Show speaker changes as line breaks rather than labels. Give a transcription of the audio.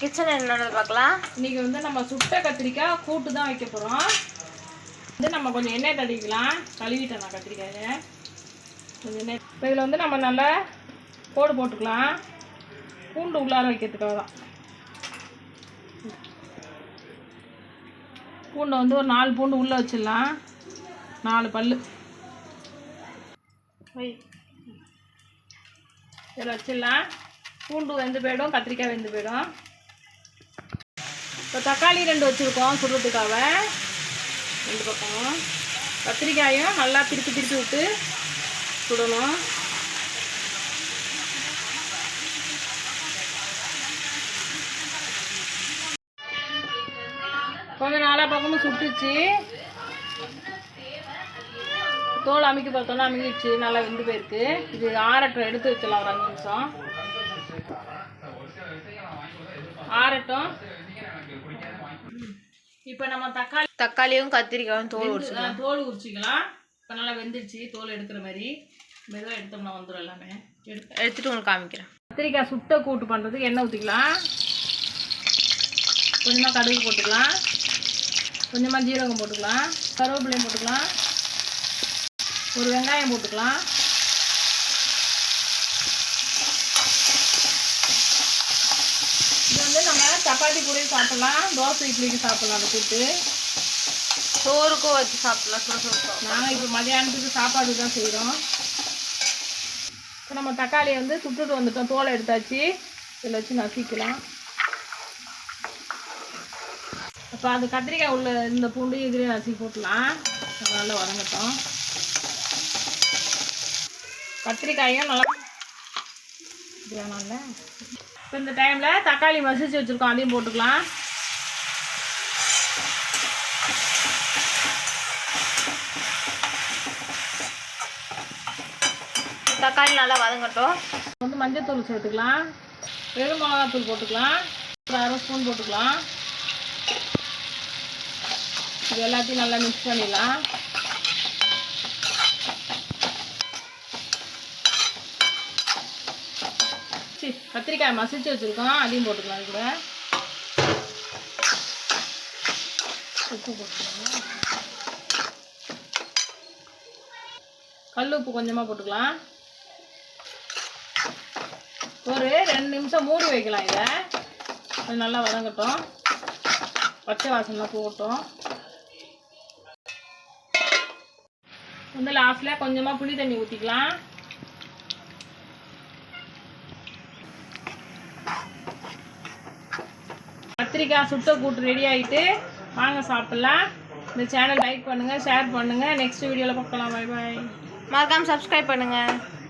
Kitchen என்னன்னு பார்க்கலாம்.
இன்னைக்கு வந்து நம்ம சுட்ட கத்திரிக்காய் கூட்டு தான் வைக்க போகிறோம் வந்து நம்ம கொஞ்சம் எண்ணெய் தடிக்கலாம் கழுவிட்டேன் நான் கத்திரிக்காயை. கொஞ்சம் எண்ணெய். இப்போ இதில் வந்து நம்ம நல்லா கோடு போட்டுக்கலாம். பூண்டு உள்ளார வைக்கிறதுக்காக தான். பூண்டை வந்து ஒரு நாலு பூண்டு உள்ளே வச்சிடலாம். நாலு பல் இதில் வச்சிடலாம். பூண்டு வெந்து போயிடும் கத்திரிக்காய் வெந்து போயிடும். இப்போ தக்காளி ரெண்டு வச்சுருக்கோம் சுடுறதுக்காக. ரெண்டு பக்கமும் கத்திரிக்காயும் நல்லா திருப்பி திருப்பி விட்டு சுடணும். கொஞ்சம் நாலா பக்கமும் சுட்டுச்சு. தோல் அமைக்க பார்த்தோன்னா அமைக்கிடுச்சு. நல்லா வெந்து போயிருக்கு. இது ஆரட்டம் எடுத்து வச்சிடலாம் ஒரு அஞ்சு நிமிஷம். ஆரட்டம். இப்போ நம்ம தக்காளி
தக்காளியும் கத்திரிக்காயும் தோல்
ஆ, தோல் உரிச்சிக்கலாம். இப்போ நல்லா வெந்துருச்சு. தோல் எடுக்கிற மாதிரி. மெதுவாக எடுத்தோம்னா வந்துடும் எல்லாமே. எடுத்து
எடுத்துட்டு உங்களுக்கு காமிக்கிறேன்.
கத்திரிக்காய் சுட்ட கூட்டு பண்ணுறதுக்கு எண்ணெய் ஊற்றிக்கலாம் கொஞ்சமாக கடுகு போட்டுக்கலாம். கொஞ்சமாக ஜீரகம் போட்டுக்கலாம். கருவேப்பிலையும் போட்டுக்கலாம். ஒரு வெங்காயம் போட்டுக்கலாம் இது வந்து நம்ம சப்பாத்தி கூட சாப்பிட்லாம் தோசை இட்லிக்கு சாப்பிட்லாம் அந்த கூட்டு
சோறுக்கும் வச்சு சாப்பிடலாம் சுட.
நாங்கள் இப்போ மதியானத்துக்கு சாப்பாடு தான் செய்கிறோம் இப்போ நம்ம தக்காளியை வந்து சுட்டுட்டு வந்துட்டோம் தோலை எடுத்தாச்சு. இதில் வச்சு நசிக்கலாம் அப்போ அது கத்திரிக்காய் உள்ள இந்த பூண்டு இதுலேயே நசுக்கி போட்டலாம். நல்லா வதங்கட்டும். கத்திரிக்காயும் நல்லா இது வேணாம்ல? இப்போ இந்த டைமில் தக்காளி மசிச்சு வச்சுருக்கோம் அதையும் போட்டுக்கலாம்.
தக்காளி நல்லா வதங்கட்டும்.
வந்து மஞ்சத்தூள் சேர்த்துக்கலாம். வெறும் மிளகாத்தூள் போட்டுக்கலாம். ஒரு அரை ஸ்பூன் போட்டுக்கலாம். இது எல்லாத்தையும் நல்லா மிக்ஸ் பண்ணிடலாம். மசி கத்திரிக்காய் மசிச்சு வச்சுருக்கோம். அதையும் போட்டுக்கலாம் கூட. உப்பு போட்டுக்கலாம். கல் உப்பு கொஞ்சமாக போட்டுக்கலாம். ஒரு ரெண்டு நிமிஷம் மூடி வைக்கலாம் இதை. அது நல்லா வதங்கட்டும். பச்சை வாசனைலாம் போகட்டும். வந்து லாஸ்ட்டில் கொஞ்சமாக புளி தண்ணி ஊற்றிக்கலாம் கத்திரிக்காய் சுட்ட கூட்டு ரெடி ஆகிட்டு வாங்க சாப்பிட்லாம். இந்த சேனல் லைக் பண்ணுங்கள் ஷேர் பண்ணுங்கள் நெக்ஸ்ட் வீடியோவில் பார்க்கலாம். பாய் பாய்
மறக்காமல் சப்ஸ்கிரைப் பண்ணுங்கள்